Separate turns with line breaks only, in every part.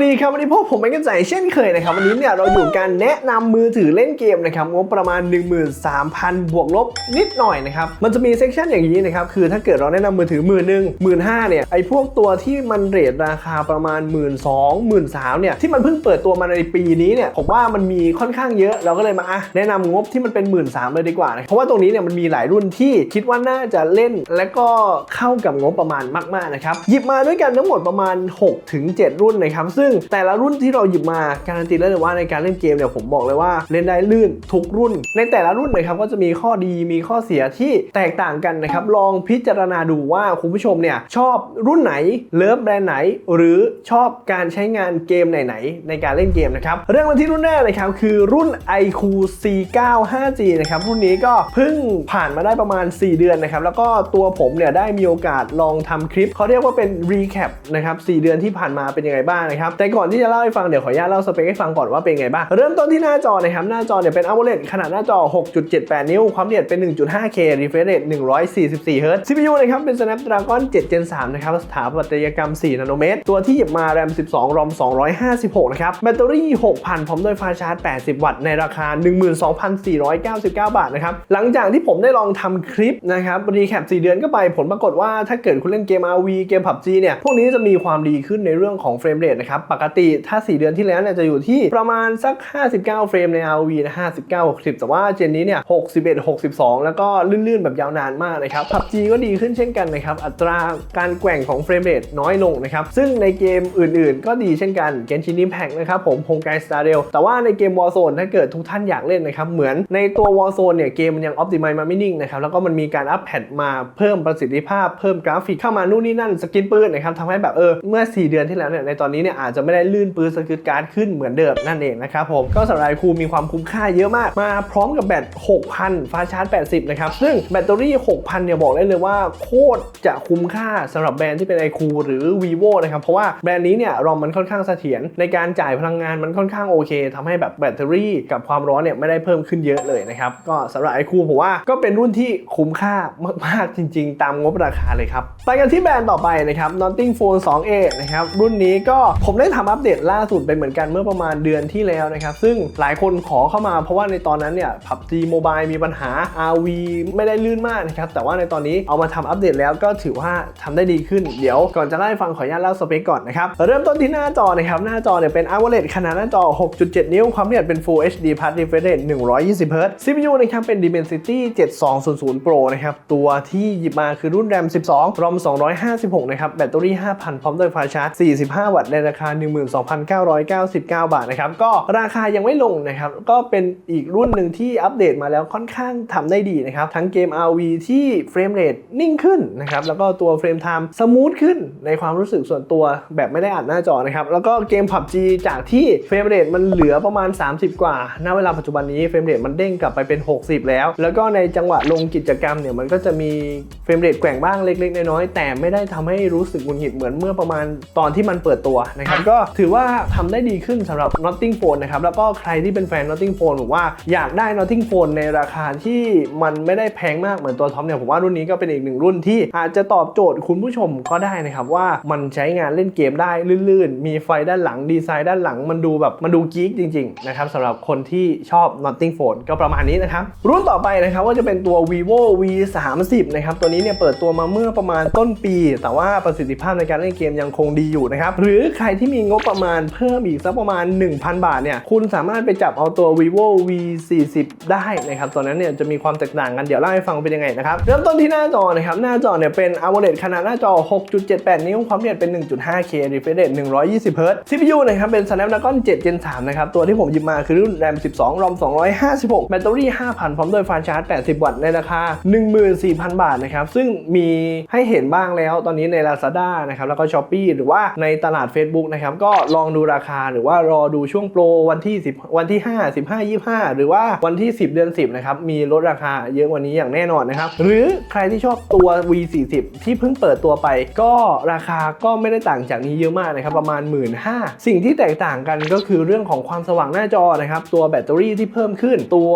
วัสดีครับวันนี้พวกผมเป็นกันใจเช่นเคยนะครับวันนี้เนี่ยเราอยู่การแนะนำมือถือเล่นเกมนะครับงบประมาณ 13,000 บวกลบนิดหน่อยนะครับมันจะมีเซกชันอย่างนี้นะครับคือถ้าเกิดเราแนะนำมือถือหมื่นหนึ่งหมื่นห้าเนี่ยไอ้พวกตัวที่มันเรทราคาประมาณ 1 2 0 0 0 0 1 3 0 0เนี่ยที่มันเพิ่งเปิดตัวมาในปีนี้เนี่ยผมว่ามันมีค่อนข้างเยอะเราก็เลยมาแนะนำงบที่มันเป็น1 3ื่นสามเลยดีกว่านะเพราะว่าตรงนี้เนี่ยมันมีหลายรุ่นที่คิดว่าน่าจะเล่น และก็เข้ากับงบประมาณมากๆนะครับหยิบมาด้วยกันทั้งหมดประมาณ6ถึง7รุ่นนะครับซึ่งแต่ละรุ่นที่เราหยิบมาการันตีได้เลยว่าในการเล่นเกมเนี่ยผมบอกเลยว่าเล่นได้ลื่นทุกรุ่น ในแต่ละรุ่นนะครับก็จะมีข้อดีมีข้อเสียที่แตกต่างกันนะครับลองพิจารณาดูว่าคุณผู้ชมเนี่ยชอบรุ่นไหนเลิฟแบรนด์ไหน หรือชอบการใช้งานเกมไหนๆในการเล่นเกมนะครับเรื่องมาที่รุ่นแรกนะครับคือรุ่น iQ C9 5G นะครับรุ่นนี้ก็เพิ่งผ่านมาได้ประมาณ 4 เดือนนะครับแล้วก็ตัวผมเนี่ยได้มีโอกาสลองทำคลิปเขาเรียกว่าเป็น recap นะครับ4เดือนที่ผ่านมาเป็นยังไงบ้างนะครับแต่ก่อนที่จะเล่าให้ฟังเดี๋ยวขออนุญาตเล่าสเปคให้ฟังก่อนว่าเป็นไงบ้าง เริ่มต้นที่หน้าจอนะครับ หน้าจอเนี่ยเป็น AMOLED ขนาดหน้าจอ 6.78 นิ้ว ความละเอียดเป็น 1.5K refresh rate 144 Hz CPU นะครับเป็น Snapdragon 7 Gen 3 นะครับ สถาปัตยกรรม 4 นาโนเมตร ตัวที่หยิบมา RAM 12 ROM 256 นะครับ แบตเตอรี่ 6,000 พร้อมด้วยไฟชาร์จ 80 วัตต์ ในราคา 12,499 บาทนะครับ หลังจากที่ผมได้ลองทำคลิปนะครับรีแคป4เดือนก็ไป ผลปรากฏว่าถ้าเกิดคุณเล่นเกม RV เกม PUBG เนี่ย พวกนี้จะมีความดีขึ้นในเรื่องของเฟรมเรทนะครับปกติถ้า 4 เดือนที่แล้วเนี่ยจะอยู่ที่ประมาณสัก 59 เฟรมใน RV นะ59 60 แต่ว่าเจนนี้เนี่ย 61 62 แล้วก็ลื่นๆ แบบยาวนานมากนะครับ PUBG ก็ดีขึ้นเช่นกันนะครับ อัตราการแกว่งของเฟรมเรทน้อยลงนะครับ ซึ่งในเกมอื่นๆ ก็ดีเช่นกัน Genshin Impact นะครับผม Honkai Star Rail แต่ว่าในเกม Warzone ถ้าเกิดทุกท่านอยากเล่นนะครับ เหมือนในตัว Warzone เนี่ยเกมมันยัง Optimize มาไม่นิ่งนะครับ แล้วก็มันมีการอัปแพดมาเพิ่มประสิทธิภาพ เพิ่มกราฟิกเข้ามานู่นนี่นั่นสกินปืนนะครับทำให้แบบเออเมื่อ 4 เดือนที่แล้วเนี่ยในตอนนี้เนี่ยอาจจะไม่ได้ลื่นปืนสกิลการ์ดขึ้นเหมือนเดิมนั่นเองนะครับผมก็สำหรับไอคูมีความคุ้มค่าเยอะมาก มาพร้อมกับแบต 6,000ฟ้าชาร์จ 80 นะครับ ซึ่งแบตเตอรี่ 6,000 เนี่ยบอกได้เลยว่าโคตรจะคุ้มค่าสำหรับแบรนด์ที่เป็นไอคูหรือ vivo นะครับ เพราะว่าแบรนด์นี้เนี่ยรอมมันค่อนข้างเสถียรในการจ่ายพลังงานมันค่อนข้างโอเคทำให้แบบแบตเตอรี่กับความร้อนเนี่ยไม่ได้เพิ่มขึ้นเยอะเลยนะครับก็สำหรับไอคูผมว่าก็เป็นรุ่นที่คุ้มค่ามากๆจริง ๆ ตามงบราคาเลยครับไปกันที่แบรนด์ต่อไปนะครับ Notting Phone 2A นะครับรุ่นนี้ก็ผมได้ทำอัปเดตล่าสุดไปเหมือนกันเมื่อประมาณเดือนที่แล้วนะครับ ซึ่งหลายคนขอเข้ามาเพราะว่าในตอนนั้นเนี่ย PUBG Mobile มีปัญหา RV ไม่ได้ลื่นมากนะครับ แต่ว่าในตอนนี้เอามาทำอัปเดตแล้วก็ถือว่าทำได้ดีขึ้น เดี๋ยวก่อนจะไล่ฟังขออนุญาตเล่าสเปคก่อนนะครับ เริ่มต้นที่หน้าจอนะครับหน้าจอเนี่ยเป็น AMOLED ขนาดหน้าจอ 6.7 นิ้ว ความละเอียดเป็น Full HD Plus Refresh Rate 120 Hz CPU นะครับเป็น Dimensity 7200 Pro นะครับตัวที่หยิบมาคือรุ่น RAM 12 ROM 256 นะครับแบตเตอรี่ 5,000 พร้อมด้วยไฟชาร์จ 45 วัตต์ในราคา12,999 บาทนะครับก็ราคายังไม่ลงนะครับก็เป็นอีกรุ่นหนึ่งที่อัปเดตมาแล้วค่อนข้างทำได้ดีนะครับทั้งเกม RV ที่เฟรมเรทนิ่งขึ้นนะครับแล้วก็ตัวเฟรมไทม์สมูทขึ้นในความรู้สึกส่วนตัวแบบไม่ได้อัดหน้าจอนะครับแล้วก็เกม PUBG จากที่เฟรมเรทมันเหลือประมาณ 30 กว่าณเวลาปัจจุบันนี้เฟรมเรทมันเด้งกลับไปเป็น 60 แล้ว แล้วก็ในจังหวะลงกิจกรรมเนี่ยมันก็จะมีเฟรมเรทแกว่งบ้างเล็กๆน้อยๆแต่ไม่ได้ทำให้รู้สึกหงุดหงิดเหมือนเมื่อประมาณตอนที่มันเปิดตัวนะครับก็ถือว่าทำได้ดีขึ้นสำหรับ Notting Phone นะครับ แล้วก็ใครที่เป็นแฟน Notting Phone ผมว่าอยากได้ Notting Phone ในราคาที่มันไม่ได้แพงมากเหมือนตัวท็อปเนี่ยผมว่ารุ่นนี้ก็เป็นอีกหนึ่งรุ่นที่อาจจะตอบโจทย์คุณผู้ชมก็ได้นะครับว่ามันใช้งานเล่นเกมได้ลื่นๆ มีไฟด้านหลังดีไซน์ด้านหลังมันดูแบบมันดูกิ๊กจริงๆนะครับสำหรับคนที่ชอบ Notting Phone ก็ประมาณนี้นะครับรุ่นต่อไปนะครับว่าจะเป็นตัว vivo v 3 0นะครับตัวนี้เนี่ยเปิดตัวมาเมื่อประมาณต้นปี แต่ว่าประสิทธิภาพในการเล่นเกมยังคงดีอยู่นะครับหรือใครที่มีงบประมาณเพิ่มอีกสักประมาณ 1,000 บาทเนี่ยคุณสามารถไปจับเอาตัว vivo v 4 0ได้นะครับตัวนั้นเนี่ยจะมีความแตกต่างกันเดี๋ยวเล่าให้ฟังเป็นยังไงนะครับเริ่มต้นที่หน้าจอนะครับหน้าจอเนี่ยเป็น AMOLED ขนาดหน้าจอ 6.78 นิ้วความละเอียดเป็น 1.5K refresh rate 120 Hz CPU นะครับเป็น Snapdragon 7 Gen 3นะครับตัวที่ผมหยิบมาคือรุ่น RAM 12 ROM 256 แบตเตอรี่ 5,000 พร้อมด้วยไฟชาร์จ 80 วัตต์ในราคา 14,000 บาทนะครับซึ่งมีให้เห็นบ้างแล้วตอนนี้ใน Lazada นะครับแล้วก็ Shopee หรือว่าในตลาด Facebook นะครับ ก็ลองดูราคาหรือว่ารอดูช่วงโปรวันที่ 10 วันที่ 5 15 25 หรือว่าวันที่ 10 เดือน 10 นะครับ มีลดราคาเยอะกว่านี้อย่างแน่นอนนะครับ หรือใครที่ชอบตัว V40 ที่เพิ่งเปิดตัวไป ก็ราคาก็ไม่ได้ต่างจากนี้เยอะมากนะครับ ประมาณ 1 5ื่นสิ่งที่แตกต่างกันก็คือเรื่องของความสว่างหน้าจอนะครับ ตัวแบตเตอรี่ที่เพิ่มขึ้น ตัว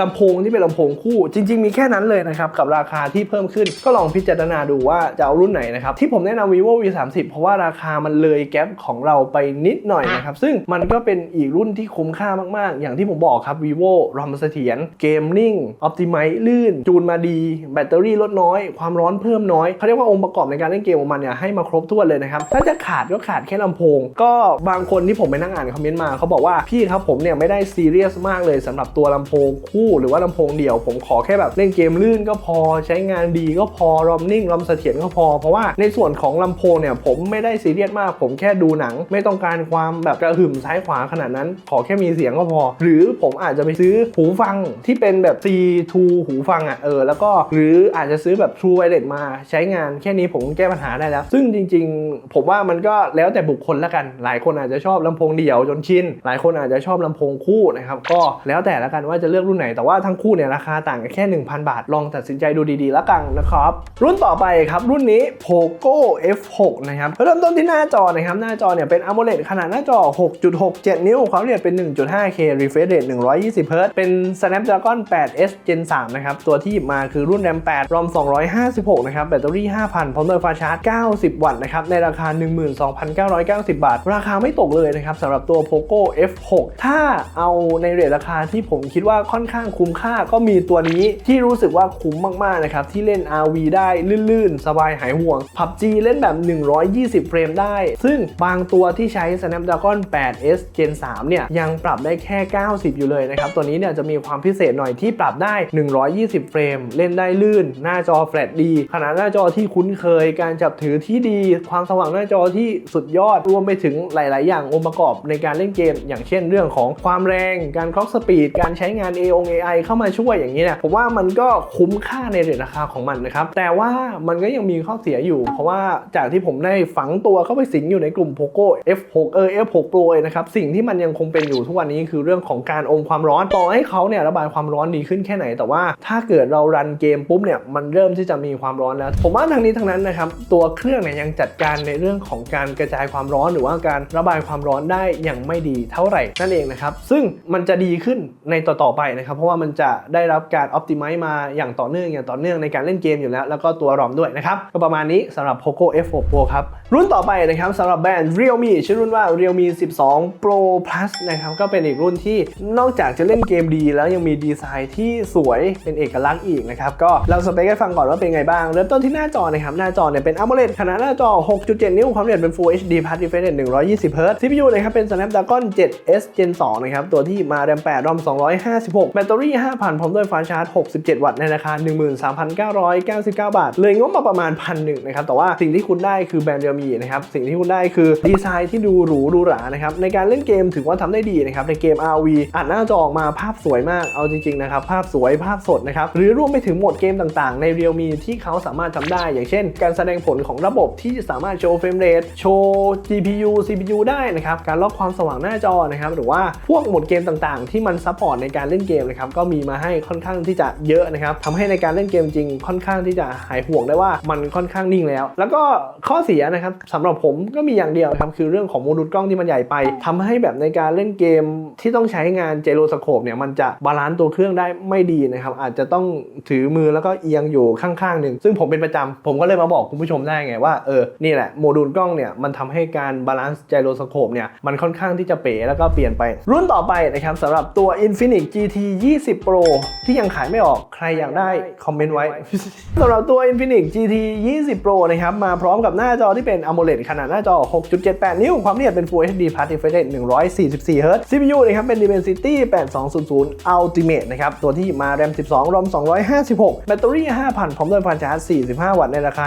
ลำโพงที่เป็นลำโพงคู่ จริง ๆ มีแค่นั้นเลยนะครับกับราคาที่เพิ่มขึ้น ก็ลองพิจารณาดูว่าจะเอารุ่นไหนนะครับที่ผมแนะนำ vivo V30 เพราะว่าราคามันเลยแก๊ปของของเราไปนิดหน่อยนะครับ ซึ่งมันก็เป็นอีกรุ่นที่คุ้มค่ามาก ๆ อย่างที่ผมบอกครับ vivo รอมเสถียรเกมนิ่ง optimize ลื่น จูนมาดี แบตเตอรี่ลดน้อย ความร้อนเพิ่มน้อยเขาเรียกว่าองค์ประกอบในการเล่นเกมของมันเนี่ยให้มาครบถ้วนเลยนะครับ ถ้าจะขาดก็ขาดแค่ลำโพง ก็บางคนที่ผมไปนั่งอ่านคอมเมนต์มาเขาบอกว่าพี่ครับผมเนี่ยไม่ได้ซีเรียสมากเลยสำหรับตัวลำโพงคู่หรือว่าลำโพงเดี่ยว ผมขอแค่แบบเล่นเกมลื่นก็พอใช้งานดีก็พอรอมนิ่งรอมเสถียรก็พอเพราะว่าในส่วนของลำโพงเนี่ยผมไม่ได้ซีเรียสมาก ผมแค่ดูหนัง ไม่ต้องการความแบบกระหึ่มซ้ายขวาขนาดนั้น ขอแค่มีเสียงก็พอ หรือผมอาจจะไปซื้อหูฟังที่เป็นแบบ C2 หูฟังอะเออแล้วก็หรืออาจจะซื้อแบบ True Wireless มาใช้งานแค่นี้ผมแก้ปัญหาได้แล้ว ซึ่งจริง ๆ ผมว่ามันก็แล้วแต่บุคคลละกัน หลายคนอาจจะชอบลำโพงเดี่ยวจนชินหลายคนอาจจะชอบลำโพงคู่นะครับก็แล้วแต่ละกันว่าจะเลือกรุ่นไหนแต่ว่าทั้งคู่เนี่ยราคาต่างกันแค่ 1,000 บาท ลองตัดสินใจดูดีๆละกันนะครับรุ่นต่อไปครับรุ่นนี้ Poco F6 นะครับเริ่มต้นที่หน้าจอนะครับหน้าจอเนี่ยเป็น AMOLED ขนาดหน้าจอ 6.67 นิ้วความละเอียดเป็น 1.5K refresh rate 120 Hz เป็น Snapdragon 8S Gen 3 นะครับ ตัวที่มาคือรุ่น RAM 8 ROM 256 นะครับ แบตเตอรี่ 5,000 พร้อมด้วยฟ้าชาร์จ 90 วัตต์นะครับ ในราคา 12,990 บาท ราคาไม่ตกเลยนะครับสำหรับตัว Poco F6 ถ้าเอาในเรทราคาที่ผมคิดว่าค่อนข้างคุ้มค่าก็มีตัวนี้ที่รู้สึกว่าคุ้มมากๆนะครับที่เล่น RV ได้ลื่นๆ สบายหายห่วง PUBG เล่นแบบ 120 เฟรมได้ ซึ่งบางตัวที่ใช้ Snapdragon 8S Gen 3 เนี่ย ยังปรับได้แค่ 90 อยู่เลยนะครับ ตัวนี้เนี่ยจะมีความพิเศษหน่อยที่ปรับได้ 120 เฟรม เล่นได้ลื่น หน้าจอแฟลตดี ขนาดหน้าจอที่คุ้นเคย การจับถือที่ดี ความสว่างหน้าจอที่สุดยอด รวมไปถึงหลาย ๆ อย่างองค์ประกอบในการเล่นเกม อย่างเช่นเรื่องของความแรง การคล็อกสปีด การใช้งาน A อง AI เข้ามาช่วยอย่างนี้เนี่ย ผมว่ามันก็คุ้มค่าในเรทราคาของมันนะครับ แต่ว่ามันก็ยังมีข้อเสียอยู่ เพราะว่าจากที่ผมได้ฝังตัวเข้าไปสิงอยู่ในกลุ่ม Poco F6 เออ F6 Pro นะครับสิ่งที่มันยังคงเป็นอยู่ทุกวันนี้คือเรื่องของการอมความร้อนต่อให้เขาเนี่ยระบายความร้อนดีขึ้นแค่ไหน แต่ว่าถ้าเกิดเรารันเกมปุ๊บเนี่ยมันเริ่มที่จะมีความร้อนแล้ว ผมว่าทางนี้ทางนั้นนะครับตัวเครื่องเนี่ยยังจัดการในเรื่องของการกระจายความร้อนหรือว่าการระบายความร้อนได้อย่างไม่ดีเท่าไหร่นั่นเองนะครับซึ่งมันจะดีขึ้นในต่อๆไปนะครับเพราะว่ามันจะได้รับการ optimize มาอย่างต่อเนื่องอย่างต่อเนื่องในการเล่นเกมอยู่แล้ว แล้วก็ตัวรอมด้วยนะครับก็ประมาณนี้สำหรับ Poco F6 Pro ครับรุ่นต่อไปนะครับสำหรับแบรนด์ Realme ชื่อรุ่นว่า Realme 12 Pro Plus นะครับก็เป็นอีกรุ่นที่นอกจากจะเล่นเกมดี แล้วยังมีดีไซน์ที่สวยเป็นเอกลักษณ์อีกนะครับก็เราสเปคให้ฟังก่อนว่าเป็นไงบ้าง เริ่มต้นที่หน้าจอนะครับหน้าจอเนี่ยเป็น AMOLED ขนาดหน้าจอ 6.7 นิ้วความละเอียดเป็น Full HD Plus Refresh Rate 120 Hz CPU นะครับเป็น Snapdragon 7S Gen 2นะครับตัวที่มา RAM 8 ROM 256 แบตเตอรี่ 5,000 พร้อมด้วยฟ้าชาร์จ 67 วัตต์ในราคา 13,999 บาท เลยงบมาประมาณพันหนึ่งนะครับแต่ว่าสิ่งที่คุณได้คือแบรนด์เรียมีนะครับสิ่งที่คุณได้คือดีีไซน์ที่ดูหรูดูหรานะครับในการเล่นเกมถือว่าทำได้ดีนะครับในเกม RV อัดหน้าจอออกมาภาพสวยมากเอาจริงๆนะครับภาพสวยภาพสดนะครับหรือรวมไปถึงโหมดเกมต่างๆ ใน Realme ที่เขาสามารถทำได้ อย่างเช่น การแสดงผลของระบบที่สามารถโชว์เฟรมเรทโชว์ GPU CPU ได้นะครับการล็อกความสว่างหน้าจอนะครับหรือว่าพวกโหมดเกมต่างๆ ที่มันซัพพอร์ตในการเล่นเกมนะครับก็มีมาให้ค่อนข้างที่จะเยอะนะครับทำให้ในการเล่นเกมจริง ค่อนข้างที่จะหายห่วงได้ว่ามันค่อนข้างนิ่งแล้ว แล้วก็ข้อเสียนะครับสำหรับผมก็มีอย่างเดียวนะครับคือเรื่องของโมดูลกล้องที่มันใหญ่ไปทำให้แบบในการเล่นเกมที่ต้องใช้งานเจโรสโคปเนี่ยมันจะบาลานซ์ตัวเครื่องได้ไม่ดีนะครับอาจจะต้องถือมือแล้วก็เอียงอยู่ข้างๆหนึ่งซึ่งผมเป็นประจำผมก็เลยมาบอกคุณผู้ชมได้ไงว่าเออนี่แหละโมดูลกล้องเนี่ยมันทำให้การบาลานซ์เจโรสโคปเนี่ยมันค่อนข้างที่จะเป๋แล้วก็เปลี่ยนไป รุ่นต่อไปนะครับสำหรับตัว Infinix GT 20 Pro ที่ยังขายไม่ออกใครอยากได้คอมเมนต์ไว้สำหรับตัว Infinix GT 20 Pro นะครับมาพร้อมกับหน้าจอที่เป็น AMOLED ขนาดหน้าจอ6.78 นิ้ว ความละเอียดเป็น Full HD Plus Refresh Rate 144 Hz CPU นะครับเป็น Dimensity 8200 Ultimate นะครับ ตัวที่มา RAM 12 ROM 256 แบตเตอรี่ 5,000 พร้อมด้วยพลังชาร์จ 45 วัตต์ ในราคา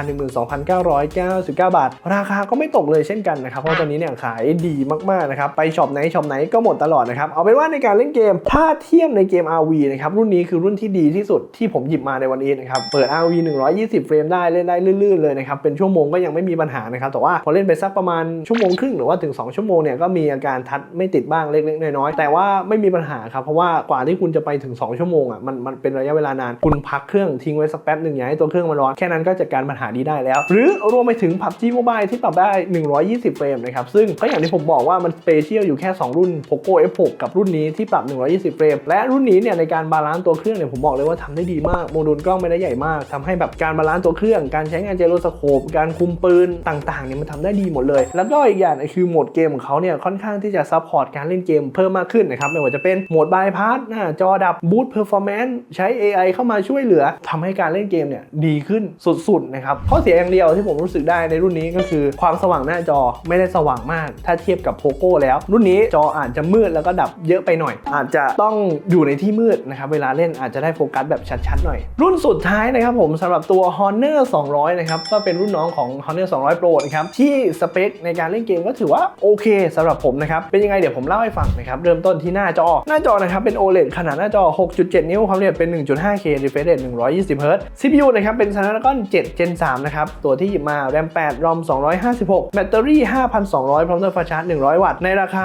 12,999 บาท ราคาก็ไม่ตกเลยเช่นกันนะครับ เพราะตัวนี้เนี่ยขายดีมาก ๆ นะครับ ไปช็อปไหนช็อปไหนก็หมดตลอดนะครับ เอาเป็นว่าในการเล่นเกม ถ้าเทียบในเกม RV นะครับ รุ่นนี้คือรุ่นที่ดีที่สุดที่ผมหยิบมาในวันนี้นะครับ เปิด RV 120 เฟรมได้ เล่นได้ลื่นๆเลยนะครับ เป็นชั่วโมงก็ยังไม่มีปัญหานะครับ แต่ว่าพอเล่นไปสักประมาณชั่วโมงครึ่งหรือว่าถึง 2 ชั่วโมงเนี่ยก็มีอาการทัดไม่ติดบ้างเล็กๆน้อยๆแต่ว่าไม่มีปัญหาครับเพราะว่ากว่าที่คุณจะไปถึง 2 ชั่วโมงอะมันมันเป็นระยะเวลานานคุณพักเครื่องทิ้งไว้สักแป๊บหนึ่งอย่าให้ตัวเครื่องมันร้อนแค่นั้นก็จัดการปัญหานี้ได้แล้ว หรือรวมไปถึง PUBG Mobile ที่ปรับได้ 120 เฟรมนะครับซึ่งก็อย่างที่ผมบอกว่ามันสเปเชียลอยู่แค่ 2 รุ่น Poco F6 กับรุ่นนี้ที่ปรับ 120 เฟรม และรุ่นนี้เนี่ยในการบาลานซ์ตัวเครื่องเนี่ยผมบอกเลยว่าทำได้ดีมากโมดูลกล้องไม่ได้ใหญ่มากทำให้แบบการบาลานซ์ตัวเครื่อง การใช้งานเจโรสโคปการคุมปืนต่างๆเนี่ยมันทำได้ดีหมดเลย แล้วก็ก็อีกอย่างคือโหมดเกมของเขาเนี่ยค่อนข้างที่จะซัพพอร์ตการเล่นเกมเพิ่มมากขึ้นนะครับไม่ว่าจะเป็นโหมดบายพาสหน้าจอดับบูตเพอร์ฟอร์แมนซ์ใช้ AI เข้ามาช่วยเหลือทำให้การเล่นเกมเนี่ยดีขึ้นสุดๆนะครับข้อเสียอย่างเดียวที่ผมรู้สึกได้ในรุ่นนี้ก็คือความสว่างหน้าจอไม่ได้สว่างมาก ถ้าเทียบกับโ o โก้แล้ว รุ่นนี้จออาจจะมืดแล้วก็ดับเยอะไปหน่อย อาจจะต้องอยู่ในที่มืดนะครับเวลาเล่นอาจจะได้โฟกัสแบบชัดๆหน่อย รุ่นสุดท้ายนะครับผมสำหรับตัว Honor 200 นะครับก็เป็นรุ่นน้องของ Honor 200 Pro นะครับที่สเปคในการเล่นเกมก็ถือว่าโอเคสำหรับผมนะครับ เป็นยังไงเดี๋ยวผมเล่าให้ฟังนะครับ เริ่มต้นที่หน้าจอ หน้าจอนะครับเป็น OLED ขนาดหน้าจอ 6.7 นิ้วความละเอียดเป็น 1.5K refresh rate 120 Hz CPU นะครับเป็น Snapdragon 7 Gen 3นะครับตัวที่หยิบมา RAM 8 ROM 256 แบตเตอรี่ 5,200 พร้อมด้วยฟาชาร์จ 100 วัตต์ในราคา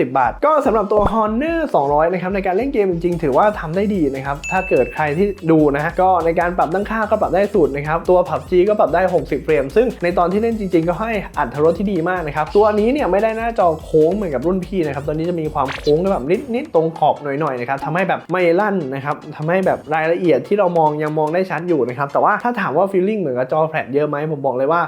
13,990 บาท ก็สำหรับตัว Honor 200 นะครับในการเล่นเกมจริงๆ ถือว่าทำได้ดีนะครับถ้าเกิดใครที่ดูนะฮะก็ในการปรับตั้งค่าก็ปรับได้สุดนะครับตัว PUBG ก็ปรับได้ 60 เฟรมซึ่งในตอนที่เล่นจริง ๆ ก็ให้อัตรรสที่ดีมากนะครับตัวนี้เนี่ยไม่ได้หน้าจอโค้งเหมือนกับรุ่นพี่นะครับตัวนี้จะมีความโค้งแบบนิดๆตรงขอบหน่อยๆนะครับทำให้แบบไม่ลั่นนะครับทำให้แบบรายละเอียดที่เรามองยังมองได้ชัดอยู่นะครับแต่ว่าถ้าถามว่าฟีลลิ่งเหมือนกับจอแฟลชเยอะไหมผมบอกเลยว่า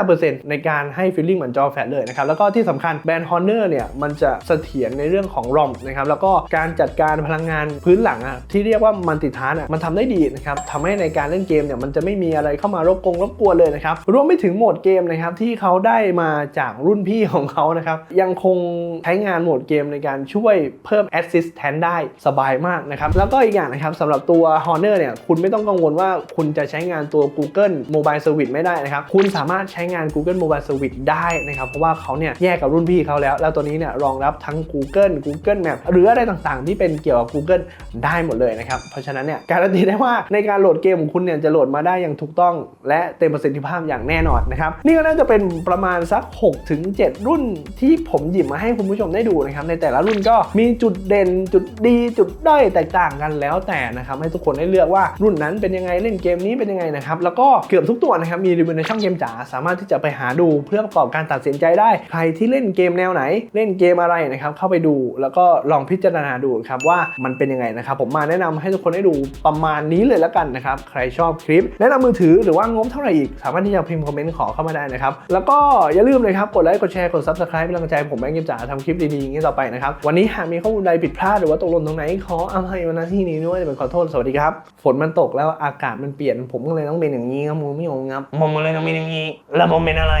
95%ในการให้ฟีลลิ่งเหมือนจอแฟลชเลยนะครับแล้วก็ที่สำคัญแบรนด์ Honor เนี่ยมันจะเสถียรในเรื่องของ ROM นะครับแล้วก็การจัดการพลังงานพื้นหลังอะที่เรียกว่ามันติทานอะมันทำได้ดีนะครับทำให้ในการเล่นเกมเนี่ยมันจะไม่มีอะไรเข้ามารบกงรบกวนเลยนะครับรวมไปถึงโหมดเกมนะครับที่เขาได้มาจากรุ่นพี่ของเขานะครับ ยังคงใช้งานโหมดเกมในการช่วยเพิ่ม Assist แทนได้สบายมากนะครับ แล้วก็อีกอย่างนะครับสำหรับตัว Honor เนี่ยคุณไม่ต้องกังวลว่าคุณจะใช้งานตัว Google Mobile Service ไม่ได้นะครับ คุณสามารถใช้งาน Google Mobile Service ได้นะครับเพราะว่าเขาเนี่ยแยกกับรุ่นพี่เขาแล้ว แล้วตัวนี้เนี่ยรองรับทั้ง Google Google Map หรืออะไรต่างๆ ที่เป็นเกี่ยวกับ Google ได้หมดเลยนะครับเพราะฉะนั้นเนี่ยการันตีได้ว่าในการโหลดเกมของคุณเนี่ยจะโหลดมาได้อย่างถูกต้อง และเต็มประสิทธิภาพอย่างแน่นอนนะครับนี่ก็น่าจะเป็นประมาณสัก6ถึง7รุ่นที่ผมหยิบมาให้คุณผู้ชมได้ดูนะครับในแต่ละรุ่นก็มีจุดเด่นจุดดีจุดด้อยแตกต่างกันแล้วแต่นะครับให้ทุกคนได้เลือกว่ารุ่นนั้นเป็นยังไงเล่นเกมนี้เป็นยังไงนะครับแล้วก็เกือบทุกตัวนะครับมีรีวิวในช่องเกมจ๋าสามารถที่จะไปหาดูเพื่อประกอบการตัดสินใจได้ ใครที่เล่นเกมแนวไหน เล่นเกมอะไรนะครับเข้าไปดูแล้วก็ลองพิจารณาดูครับว่ามันเป็นยังไงนะครับผมมาแนะนำให้ทุกคนได้ดูประมาณนี้เลยแล้วกันนะครับใครชอบคลิป แนะนำมือถือหรือว่างบเท่าไหร่อีก สามารถที่จะพิมพ์คอมเมนต์ขอเข้ามาได้นะครับแล้วก็อย่าลืมเลยครับกดไลค์กดแชร์กด subscribe เป็นกำลังใจให้ผมแบงค์เกมจ๋าทำคลิปดีๆอย่างนี้ต่อไปนะครับวันนี้หากมีข้อมูลใดผิดพลาดหรือว่าตกหล่นตรงไหนขออภัยมาณที่นี้ด้วยเป็นขอโทษสวัสดีครับฝนมันตกแล้วอากาศมันเปลี่ยนผมก็เลยต้องเป็นอย่างนี้ครับมูไม่ยอมครับ
ผมเลยต้องเป็นอย่างนี้แล้วผมเป็นอะไร